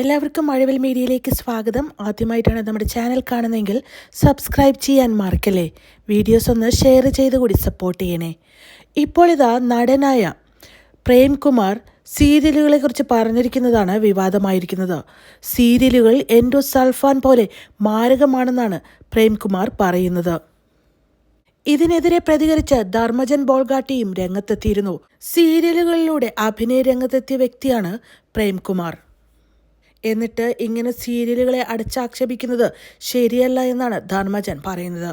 എല്ലാവർക്കും മഴവിൽ മീഡിയയിലേക്ക് സ്വാഗതം. ആദ്യമായിട്ടാണ് നമ്മുടെ ചാനൽ കാണുന്നതെങ്കിൽ സബ്സ്ക്രൈബ് ചെയ്യാൻ മറക്കല്ലേ. വീഡിയോസ് ഒന്ന് ഷെയർ ചെയ്ത് കൂടി സപ്പോർട്ട് ചെയ്യണേ. ഇപ്പോൾ ഇതാ നടനായ പ്രേംകുമാർ സീരിയലുകളെക്കുറിച്ച് പറഞ്ഞിരിക്കുന്നതാണ് വിവാദമായിരിക്കുന്നത്. സീരിയലുകൾ എൻഡോ എൻഡോസൾഫാൻ പോലെ മാരകമാണെന്നാണ് പ്രേംകുമാർ പറയുന്നത്. ഇതിനെതിരെ പ്രതികരിച്ച് ധർമ്മജൻ ബോൾഗാട്ടിയും രംഗത്തെത്തിയിരുന്നു. സീരിയലുകളിലൂടെ അഭിനയ രംഗത്തെത്തിയ വ്യക്തിയാണ് പ്രേംകുമാർ. എന്നിട്ട് ഇങ്ങനെ സീരിയലുകളെ അടച്ചാക്ഷേപിക്കുന്നത് ശരിയല്ല എന്നാണ് ധർമ്മജൻ പറയുന്നത്.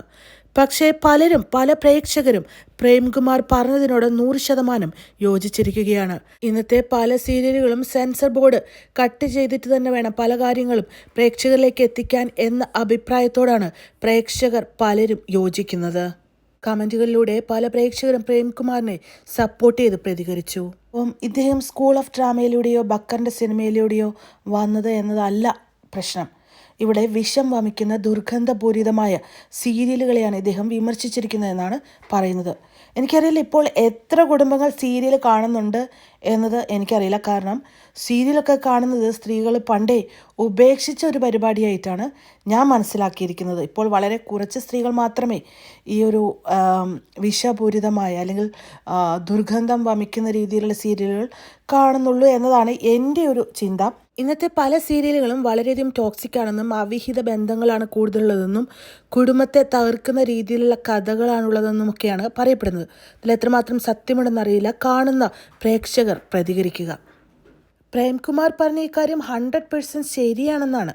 പക്ഷേ പലരും പല പ്രേക്ഷകരും പ്രേംകുമാർ പറഞ്ഞതിനോട് നൂറ് ശതമാനം യോജിച്ചിരിക്കുകയാണ്. ഇന്നത്തെ പല സീരിയലുകളും സെൻസർ ബോർഡ് കട്ട് ചെയ്തിട്ട് തന്നെ വേണം പല കാര്യങ്ങളും പ്രേക്ഷകരിലേക്ക് എത്തിക്കാൻ എന്ന അഭിപ്രായത്തോടാണ് പ്രേക്ഷകർ പലരും യോജിക്കുന്നത്. കമന്റുകളിലൂടെ പല പ്രേക്ഷകരും പ്രേംകുമാറിനെ സപ്പോർട്ട് ചെയ്ത് പ്രതികരിച്ചു. അപ്പം ഇദ്ദേഹം സ്കൂൾ ഓഫ് ഡ്രാമയിലൂടെയോ ബക്കറിന്റെ സിനിമയിലൂടെയോ വന്നത് എന്നതല്ല പ്രശ്നം. ഇവിടെ വിഷം വമിക്കുന്ന ദുർഗന്ധപൂരിതമായ സീരിയലുകളെയാണ് ഇദ്ദേഹം വിമർശിച്ചിരിക്കുന്നതെന്നാണ് പറയുന്നത്. എനിക്കറിയില്ല ഇപ്പോൾ എത്ര കുടുംബങ്ങൾ സീരിയൽ കാണുന്നുണ്ട് എന്നത് എനിക്കറിയില്ല. കാരണം സീരിയലൊക്കെ കാണുന്നത് സ്ത്രീകൾ പണ്ടേ ഉപേക്ഷിച്ച ഒരു പരിപാടിയായിട്ടാണ് ഞാൻ മനസ്സിലാക്കിയിരിക്കുന്നത്. ഇപ്പോൾ വളരെ കുറച്ച് സ്ത്രീകൾ മാത്രമേ ഈ ഒരു വിഷപൂരിതമായ അല്ലെങ്കിൽ ദുർഗന്ധം വമിക്കുന്ന രീതിയിലുള്ള സീരിയലുകൾ കാണുന്നുള്ളൂ എന്നതാണ് എന്റെ ഒരു ചിന്ത. ഇന്നത്തെ പല സീരിയലുകളും വളരെയധികം ടോക്സിക് ആണെന്നും അവിഹിത ബന്ധങ്ങളാണ് കൂടുതലുള്ളതെന്നും കുടുംബത്തെ തകർക്കുന്ന രീതിയിലുള്ള കഥകളാണുള്ളതെന്നും ഒക്കെയാണ് പറയപ്പെടുന്നത്. ഇതിൽ എത്രമാത്രം സത്യമുണ്ടെന്നറിയില്ല കാണുന്ന പ്രേക്ഷകർ പ്രതികരിക്കുക. പ്രേംകുമാർ പറഞ്ഞ ഇക്കാര്യം ഹൺഡ്രഡ് പേഴ്സന്റ് ശരിയാണെന്നാണ്.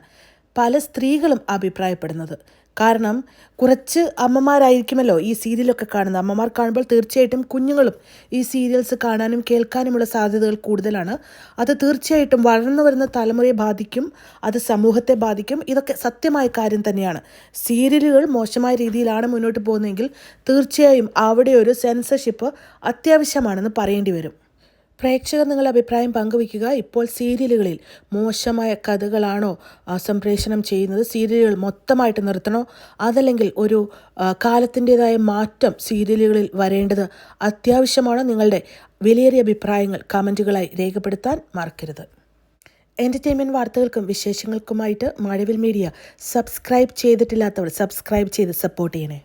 പല സ്ത്രീകളും അഭിപ്രായപ്പെടുന്നത്. കാരണം കുറച്ച് അമ്മമാരായിരിക്കുമല്ലോ ഈ സീരിയലൊക്കെ കാണുന്നത്. അമ്മമാർ കാണുമ്പോൾ തീർച്ചയായിട്ടും കുഞ്ഞുങ്ങളും ഈ സീരിയൽസ് കാണാനും കേൾക്കാനുമുള്ള സാധ്യതകൾ കൂടുതലാണ്. അത് തീർച്ചയായിട്ടും വളർന്നു വരുന്ന തലമുറയെ ബാധിക്കും അത് സമൂഹത്തെ ബാധിക്കും. ഇതൊക്കെ സത്യമായ കാര്യം തന്നെയാണ്. സീരിയലുകൾ മോശമായ രീതിയിലാണ് മുന്നോട്ട് പോകുന്നതെങ്കിൽ തീർച്ചയായും അവിടെ ഒരു സെൻസർഷിപ്പ് അത്യാവശ്യമാണെന്ന് പറയേണ്ടി വരും. പ്രേക്ഷകർ നിങ്ങളുടെ അഭിപ്രായം പങ്കുവയ്ക്കുക. ഇപ്പോൾ സീരിയലുകളിൽ മോശമായ കഥകളാണോ സംപ്രേഷണം ചെയ്യുന്നത്? സീരിയലുകൾ മൊത്തമായിട്ട് നിർത്തണോ? അതല്ലെങ്കിൽ ഒരു കാലത്തിന്റെതായ മാറ്റം സീരിയലുകളിൽ വരേണ്ടത് അത്യാവശ്യമാണോ? നിങ്ങളുടെ വിലയേറിയ അഭിപ്രായങ്ങൾ കമന്റുകളായി രേഖപ്പെടുത്താൻ മറക്കരുത്. എന്റർടൈൻമെന്റ് വാർത്തകൾക്കും വിശേഷങ്ങൾക്കുമായിട്ട് മഴവിൽ മീഡിയ സബ്സ്ക്രൈബ് ചെയ്തിട്ടില്ലാത്തവർ സബ്സ്ക്രൈബ് ചെയ്ത് സപ്പോർട്ട് ചെയ്യണേ.